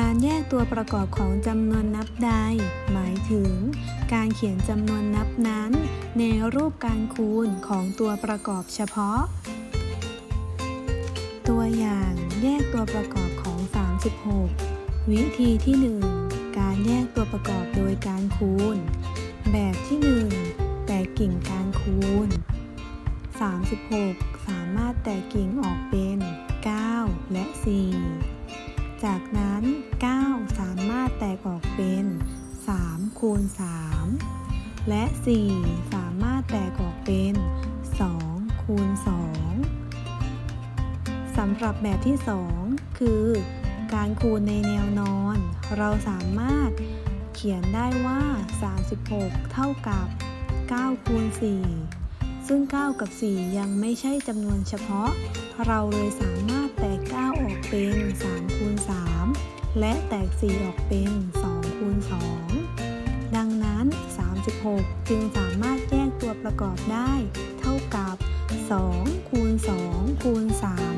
การแยกตัวประกอบของจำนวนนับใด หมายถึง การเขียนจำนวนนับนั้น ในรูปการคูณของตัวประกอบเฉพาะ ตัวอย่างแยกตัวประกอบของ 36 วิธีที่ 1 การแยกตัวประกอบโดยการคูณ แบบที่ 1 แตกกิ่งการคูณ 36 สามารถแตกกิ่งออกเป็น จากนั้น 9 สามารถแตกออกเป็น3คูณ3และ 4 สามารถแตกออกเป็น2คูณ2สำหรับแบบที่ 2 คือ การคูณในแนวนอน เราสามารถเขียนได้ว่า 36 เท่ากับ 9 คูณ 4 ซึ่ง 9 กับ 4 ยังไม่ใช่จำนวนเฉพาะ เราเลยสามารถ และแตก 4 ออกเป็น2คูณ2ดังนั้น 36 จึงสามารถแยกตัวประกอบได้ เท่ากับ 2 คูณ 2 คูณ 3